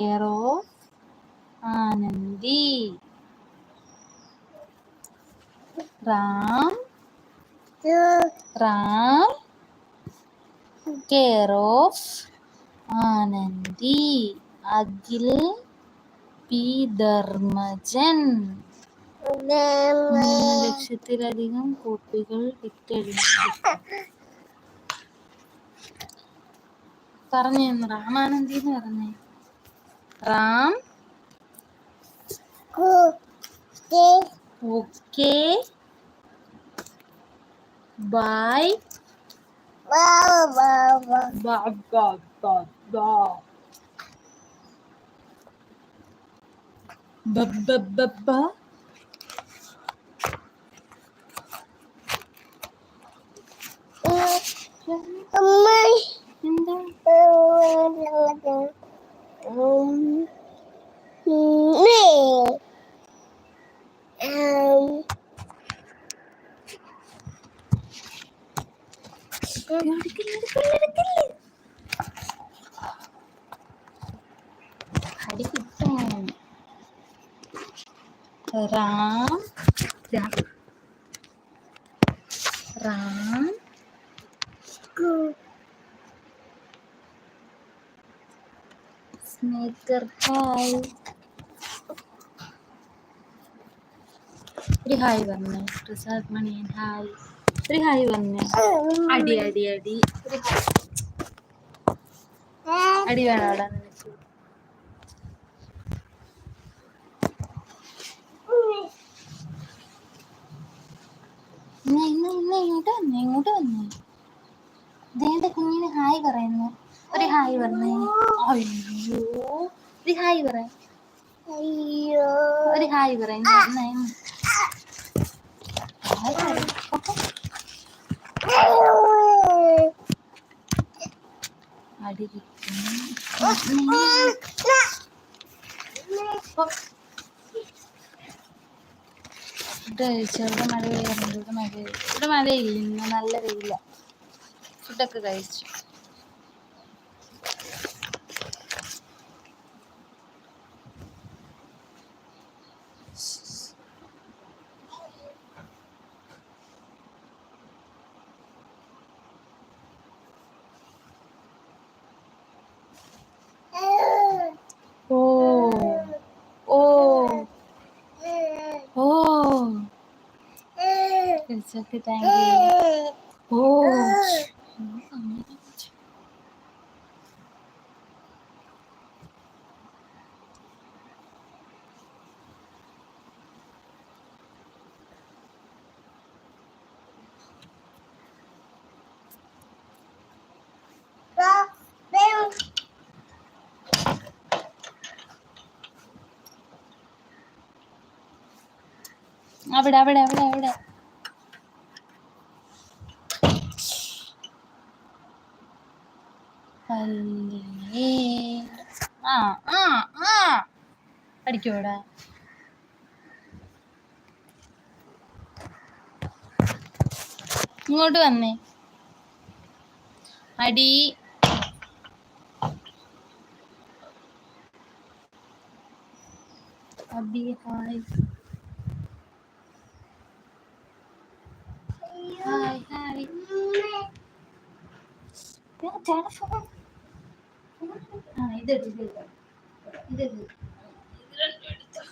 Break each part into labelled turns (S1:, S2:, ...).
S1: Care of Anandi. Ram. Ram. Care of Anandi. Agil Dharmajan. മൂന്ന് ലക്ഷത്തിലധികം കോപ്പികൾ വിറ്റഴിഞ്ഞു പറഞ്ഞു റാമാനന്ദി എന്ന് പറഞ്ഞേ. റാം ഓക്കെ ബൈ ബബ്ബബ്ബ എന്താ എടുക്കില്ല, എടുക്കില്ല, എടുക്കില്ല. അടി കിട്ടും റാം. റാം. സ്നേക്കർ ഹായ്. ഒരു ഹായ് പറഞ്ഞേ പ്രസാദ് മണിയൻ ഹായ്. ഒരു ഹായ് പറഞ്ഞേ അടി അടി അടി. ഒരു ഹായ്. അടി വേണം അവിടെ നിനക്ക് ഇന്ന് ഇന്ന് ഇന്ന് ഇങ്ങോട്ട് വന്നേ ഇങ്ങോട്ട് വന്നേ ദേണ്ട കുഞ്ഞിന് ഹായ് പറയുന്നു. ഒരു ഹായ് പറഞ്ഞേ. അയ്യോ. ഒരു ഹായ് പറ. ഒരു ഹായ് പറയുന്നു ഇവിടെ മഴ പെയ്യാറുണ്ട്. ഇവിടെ മഴ ഇവിടെ മഴയില്ല നല്ല വെയില. ഫുഡൊക്കെ കഴിച്ചു ഓ ഓ ഓ കഴിച്ചൊക്കെ താങ്ക് യു ഓ അവിടെ അവിടെ അവിടെ അവിടെ. ആ ആ ആ. ഇങ്ങോട്ട് വന്നേ. അടി. അബി ഹായ് ഹായ് ഹായ് ചേട്ടാ ഫോൺ ആ ഇതെടു ഇതെടു ഇത് രണ്ടും എടുത്തോ.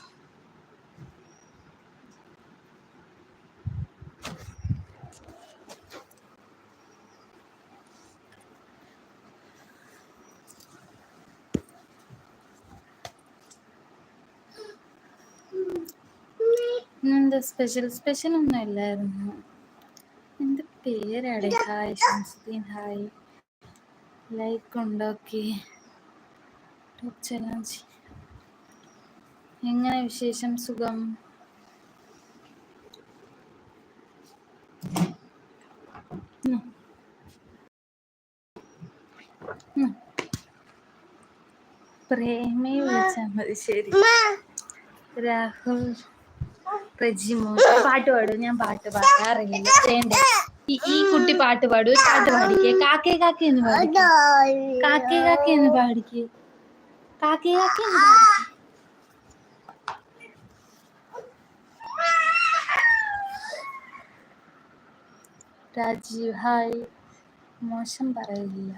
S1: സ്പെഷ്യൽ സ്പെഷ്യൽ ഒന്നും ഇല്ലായിരുന്നു. എന്ത് പേരാടെ? Hi Shamsuddin hi. ലൈക്ക് ഉണ്ടാക്കി ടോപ്പ് ചലഞ്ച് എങ്ങനെ വിശേഷം? സുഖം? പ്രേമയെ വിളിച്ചാൽ മതി ശരി. രാഹുൽ. റെജിമോൻ പാട്ട് പാടും ഞാൻ പാട്ട് പാടാറില്ല. വേണ്ടേ. ഈ കുട്ടി പാട്ട് പാടു പാട്ട് പാടിക്കേ. കാക്കേ കാക്കേ എന്ന് പാടിക്കേ. കാക്കേ കാക്കേ എന്ന് പാടിക്കേ. കാക്കേ കാക്ക. രാജീവ് ഹായ്. മോശം പറയില്ല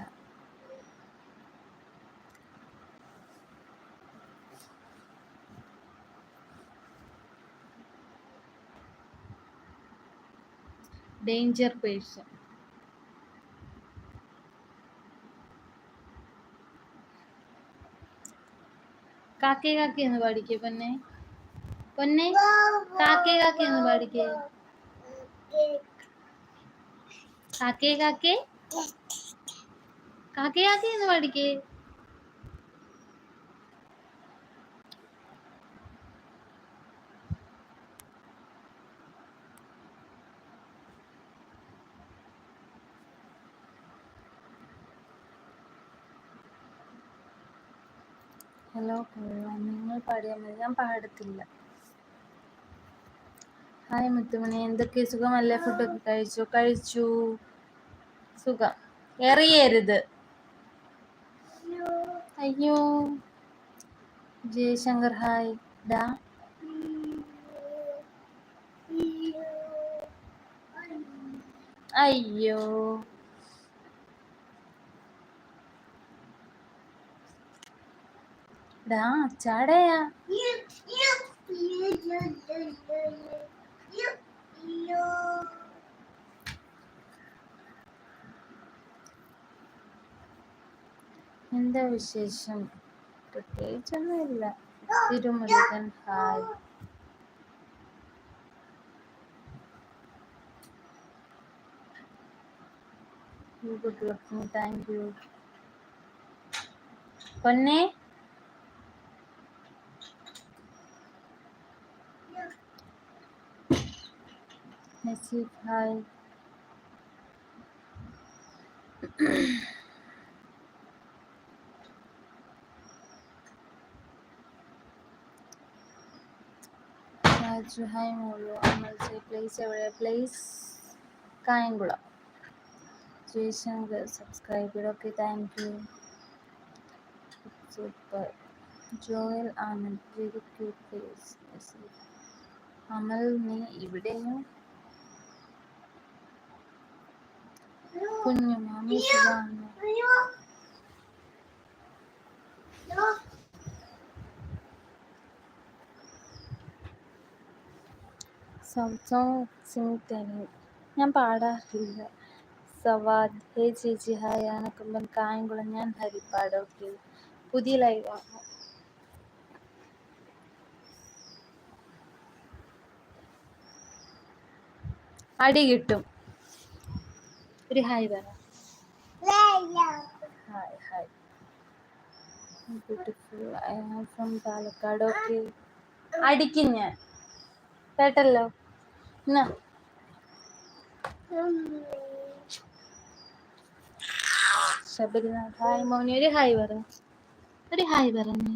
S1: ഡേഞ്ചർ പേഴ്സൺ കാക്കേ കാക്കി എന്ന് പാടിക്കേ പൊന്നെ. പൊന്നെ കാക്കേ കാക്കി എന്ന് പാടിക്കേ. കാക്കേ കാക്കേ കാക്കേ കാക്കേ എന്ന് പാടിക്കേ. ഹലോ നിങ്ങൾ പാടിയാൽ മതി. ഞാൻ പാടത്തില്ല. ഹായ് മുത്തുമണി. എന്തൊക്കെ സുഖമല്ലേ? ഫുഡൊക്കെ കഴിച്ചു? കഴിച്ചു. സുഖം. എറിയരുത്. അയ്യോ. ജയശങ്കർ ഹായ്. ഡാ. അയ്യോ. ഡാ അച്ചാടയാ എന്താ വിശേഷം? പ്രത്യേകിച്ചൊന്നുമില്ല. Thirumurugan hi. Good looking thank you പൊന്നെ നസീബ് ഹായ് രാജു ഹായ് മോളു അമൽ സേ പ്ലേസ് എവിടെ place Kayamkulam Jayashankar subscriber okay thank you super Joel Anand very cute face അമൽ നീ ഇവിടെയും കുഞ്ഞു മാമി സുഖാണ് സംസോങ് സിംഗ് തനി ഞാൻ പാടാറില്ല സവാദ് ഹേ ചേച്ചി ഹായ് ആനക്കുമ്പൻ കായംകുളം ഞാൻ ഹരിപ്പാട് ഓക്കെ പുതിയ ലൈവാണ് അടി കിട്ടും ഒരു ഹായ് പറ. Hi hi. Beautiful I am from Palakkad. Okay അടിക്കും ഞാൻ. കേട്ടല്ലോ? എന്നാ? ശബരിനാഥ്. ഹായ് മോനി. ഒരു ഹായ് പറ. ഒരു ഹായ് പറഞ്ഞു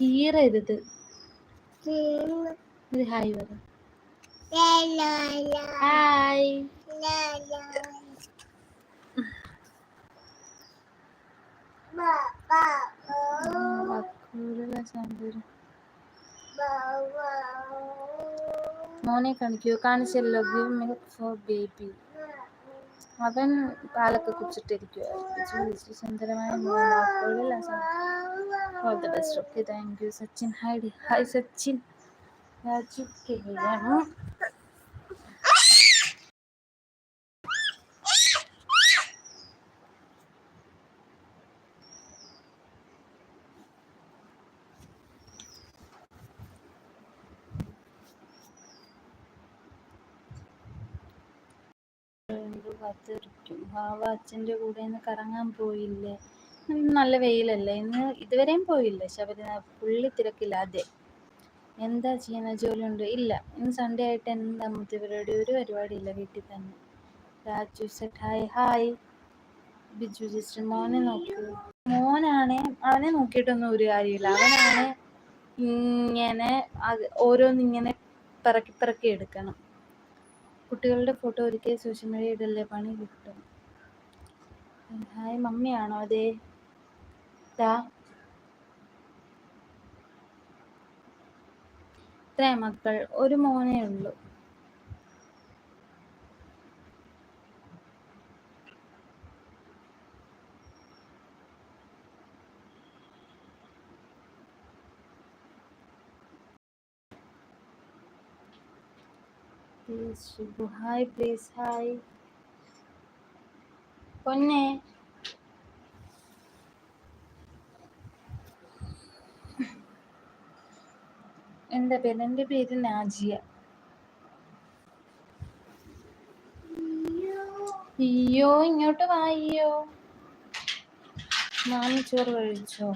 S1: കീറരുത്. ഒരു ഹായ് പറ. ഹായ് വക്കൂലുള്ള സാന്ത്വനം മോനെ കാണിക്കൂ കാണിച്ചല്ലോ ഗിവ് മിൽക്ക് ഫോർ ബേബി അവൻ പാലൊക്കെ കുടിച്ചിട്ടിരിക്കുവായിരുന്നു സുന്ദരമായ വാക്കുകളിൽ all the best okay thank you Sachin hi hi Sachin അച്ഛന്റെ കൂടെ ഇന്ന് കറങ്ങാൻ പോയില്ലേ? നല്ല വെയിലല്ലേ? ഇന്ന് ഇതുവരെയും പോയില്ലേ ശബരിനാഥ് പുള്ളി തിരക്കില്ലാതെ എന്താ ചെയ്യുന്ന ഉണ്ട് ഇല്ല. ഇന്ന് സൺഡേ ആയിട്ട് എന്താ മുത്തി പരിപാടി? ഒരു പരിപാടി ഇല്ല വീട്ടിൽ തന്നെ. Raju set hi hi Biju ജിസ്റ്റർ മോനെ നോക്കൂ. മോനാണെ അവനെ നോക്കിയിട്ടൊന്നും ഒരു കാര്യമില്ല. അവനാണ് ഇങ്ങനെ ഓരോന്നിങ്ങനെ പിറക്കി പിറക്കി എടുക്കണം. കുട്ടികളുടെ ഫോട്ടോ ഒരിക്കൽ സോഷ്യൽ മീഡിയ ഇടല്ലേ പണി കിട്ടും. ഹായ് മമ്മിയാണോ? അതെ. ദാ. ഇത്രേ മക്കൾ ഒരു മോനേ ഉള്ളൂ. പ്ലീസ് ഹായ് പ്ലീസ് ഹായ് പൊന്നെ എന്റെ പേര് എന്റെ പേര് നാജിയ. അയ്യോ ഇങ്ങോട്ട് വായിയോ മാമി ചോറ് കഴിച്ചോ?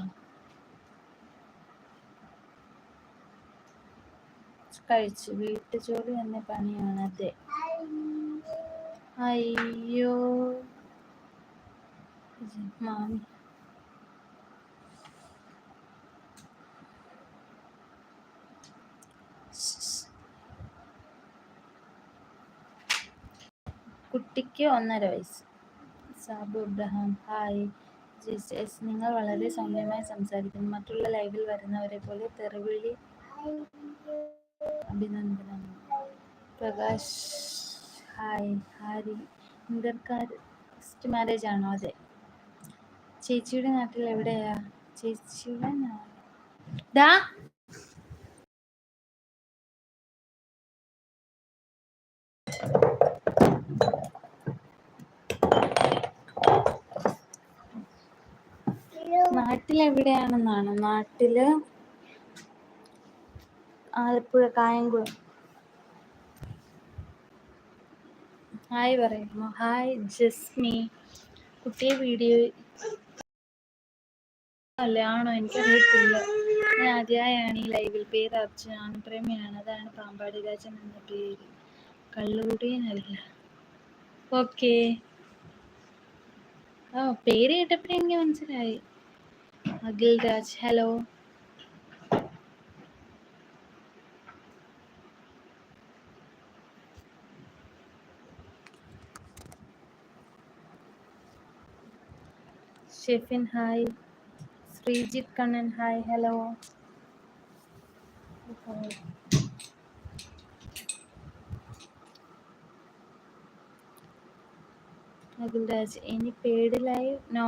S1: കഴിച്ചു വീട്ടു എന്ന അതെ. അയ്യോ. മാമി. കുട്ടിക്ക് ഒന്നര വയസ്സ്. Sabu Ibrahim hi Jesus. നിങ്ങൾ വളരെ സൗമ്യമായി സംസാരിക്കുന്നു. മറ്റുള്ള ലൈവിൽ വരുന്നവരെ പോലെ തെറിവിളി അഭിനന്ദനം. Prakash hi Harry. Intercaste marriage ആണോ? അതെ. ചേച്ചിയുടെ നാട്ടിൽ എവിടെയാ? ചേച്ചിയുടെ ഡാ നാട്ടിൽ എവിടെയാണെന്നാണ് നാട്ടിൽ ആലപ്പുഴ കായംകുളം. ഹായ് പറയുന്നു. ഹായ് ജസ്മി. കുട്ടിയെ വീഡിയോ അല്ലേ? ആണോ? എനിക്കറിയത്തില്ല. ഞാൻ ആദ്യമായാണ് ഈ ലൈവിൽ പേര് അർജുന. പ്രേമിയാണ് അതാണ് പാമ്പാടി രാജൻ എന്ന പേര്. കള്ളുകുടിയനല്ല. ഓക്കേ. ആ പേര് കേട്ടപ്പോഴേ എനിക്ക് മനസ്സിലായി. Akhil Raj hello Shefin hi Sreejith Kannan hi hello Akhilraj ഇനി പേഡ് ലൈവ് നോ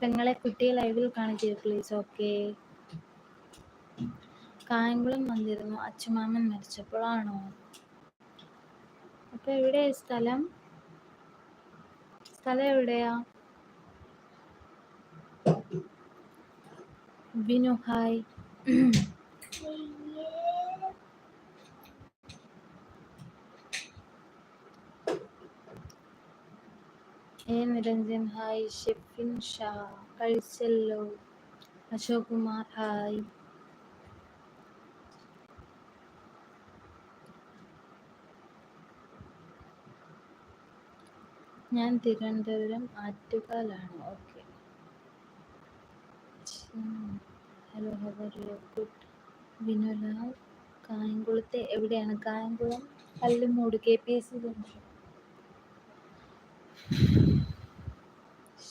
S1: പെങ്ങളെ കുട്ടിയെ ലൈവിൽ കാണിക്കുക പ്ലീസ് ഓക്കെ കായംകുളം വന്നിരുന്നു. അച്ഛമാമൻ മരിച്ചപ്പോഴാണോ? അപ്പൊ എവിടെ സ്ഥലം? സ്ഥലം എവിടെയാ? Vinu hi A Niranjan hi Shefin Sha കഴിച്ചല്ലോ Ashok Kumar hi. ഞാൻ Thiruvananthapuram ആറ്റുകാലാണ്. Okay. Hello hour good. Vinulal കായംകുളത്തെ എവിടെയാണ്? Kayamkulam Kallumood K P S C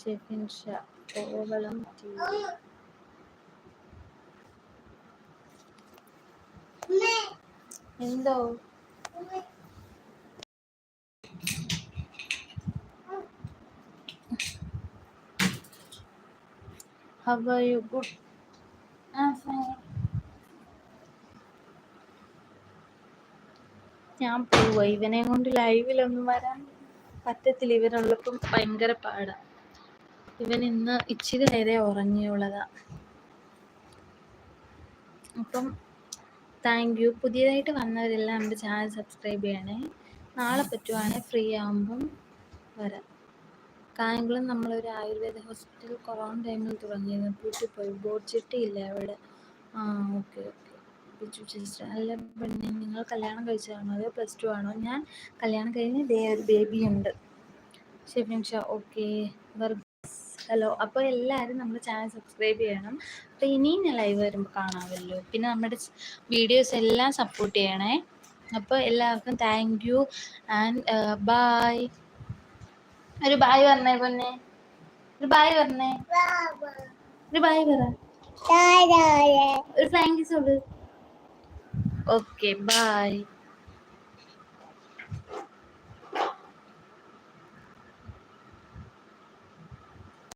S1: Shefin Sha Kovalam How are you? Good. I'm fine. ഞാൻ പോവാ ഇവനെ കൊണ്ട് ലൈവിലൊന്നും വരാൻ പറ്റത്തില്ല ഇവനുള്ളപ്പം ഭയങ്കര പാടാ ഇവൻ ഇന്ന് ഇച്ചിരി നേരെ ഉറങ്ങിയുള്ളതാ. അപ്പം താങ്ക് യു പുതിയതായിട്ട് വന്നവരെല്ലാം എന്റെ ചാനൽ സബ്സ്ക്രൈബ് ചെയ്യണേ. നാളെ പറ്റുവാണെങ്കിൽ ഫ്രീ ആകുമ്പം വരാം. കായംകുളം നമ്മളൊരു ആയുർവേദ ഹോസ്പിറ്റൽ കൊറോണ ടൈമിൽ തുടങ്ങിയിരുന്നു. പൂട്ടിപ്പോയി. ബോർഡ് ചിട്ടി ഇല്ല അവിടെ? ആ ഓക്കെ ഓക്കെ ബിജു അല്ല പെണ്ണെ നിങ്ങൾ കല്യാണം കഴിച്ചതാണോ അതോ പ്ലസ് ടു ആണോ? ഞാൻ കല്യാണം കഴിഞ്ഞ് ദേ ഒരു ബേബി ഉണ്ട്. ഷെഫിൻ ഷാ ഓക്കെ ഹലോ അപ്പോൾ എല്ലാവരും നമ്മുടെ ചാനൽ സബ്സ്ക്രൈബ് ചെയ്യണം. അപ്പോൾ ഇനിയും ഞാൻ ലൈവ് വരുമ്പോൾ കാണാമല്ലോ. പിന്നെ നമ്മുടെ വീഡിയോസ് എല്ലാം സപ്പോർട്ട് ചെയ്യണേ. അപ്പോൾ എല്ലാവർക്കും താങ്ക് യു ആൻഡ് ബായ് ഒരു ബായ് പറഞ്ഞേ പൊന്നെ. ഒരു ബായ് പറഞ്ഞേ. ഒരു ബായ് പറ. ഒരു താങ്ക് യു കൊടു ഓക്കെ ബായ്